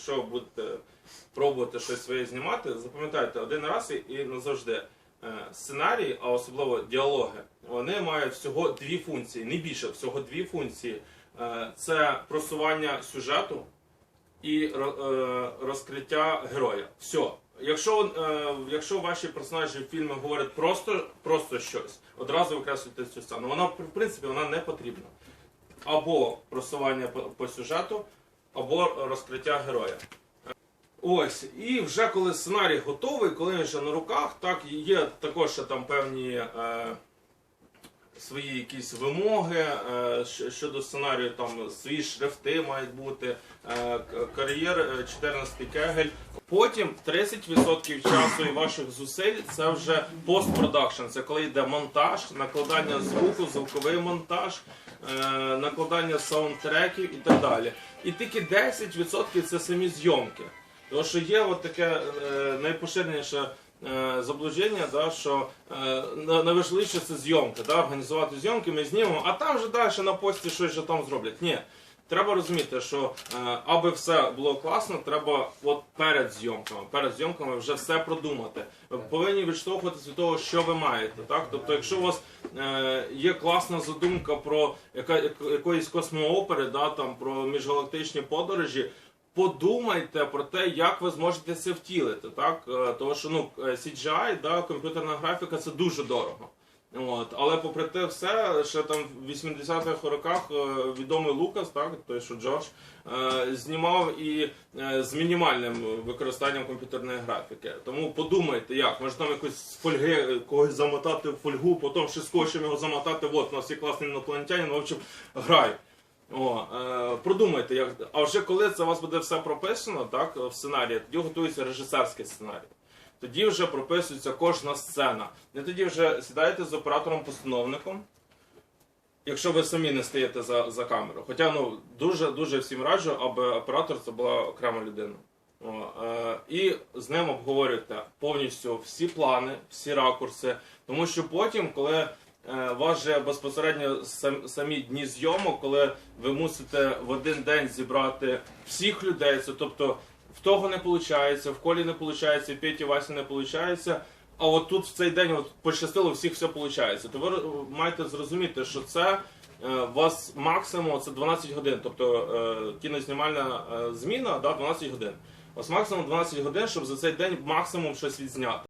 якщо будете пробувати щось своє знімати, запам'ятайте один раз і, назавжди. Е, Сценарії, а особливо діалоги, вони мають всього дві функції, не більше, всього дві функції. Е, Це просування сюжету і е, розкриття героя. Все. Якщо, е, якщо ваші персонажі в фільмі говорять просто, просто щось, одразу викреслюйте цю сцену. Вона, в принципі, вона не потрібна. Або просування по, по сюжету, або розкриття героя. Ось, і вже коли сценарій готовий, коли він вже на руках, так є також ще там певні е, свої якісь вимоги е, щодо сценарію, там свої шрифти мають бути, е, кар'єр е, 14 кегель. Потім 30% часу і ваших зусиль це вже постпродакшн. Це коли йде монтаж, накладання звуку, звуковий монтаж, е, накладання саундтреків і так далі. І тільки 10% це самі зйомки. Тому що є от таке е, найпоширеніше е, заблуждення, да, що е, найважливіше це зйомка, да, організувати зйомки, ми знімемо, а там вже далі на пості щось же там зроблять. Ні. Треба розуміти, що е, аби все було класно, треба от перед зйомками. Перед зйомками вже все продумати. Ви повинні відштовхуватися від того, що ви маєте. Так? Тобто, якщо у вас е, є класна задумка про яка, якоїсь космоопери, да, там, про міжгалактичні подорожі, подумайте про те, як ви зможете це втілити. Так? Е, Тому що ну, е, CGI, да, комп'ютерна графіка це дуже дорого. От, але попри те все, ще там в 80-х роках е, відомий Лукас, так, той, що Джордж, знімав і з мінімальним використанням комп'ютерної графіки. Тому подумайте, як, може там якось фольги когось замотати в фольгу, потім ще скотчем його замотати, от, у нас є класний інопланетянин, в общем, грай. О, е, продумайте, як. А вже коли це у вас буде все прописано, так, в сценарії, тоді готується режисерський сценарій. Тоді вже прописується кожна сцена. Не тоді вже сідаєте з оператором-постановником, якщо ви самі не стаєте за, за камеру. Хоча ну, дуже дуже всім раджу, аби оператор це була окрема людина. О, е, і з ним обговорюєте повністю всі плани, всі ракурси. Тому що потім, коли вас же безпосередньо самі дні зйомок, коли ви мусите в один день зібрати всіх людей, це тобто в того не виходить, в колі не виходить, в Петі Васі не виходить. А от тут в цей день от пощастило, всіх все виходить. То ви маєте зрозуміти, що це е, у вас максимум це 12 годин, тобто е, кінознімальна е, зміна да, 12 годин. Вас максимум 12 годин, щоб за цей день максимум щось відзняти.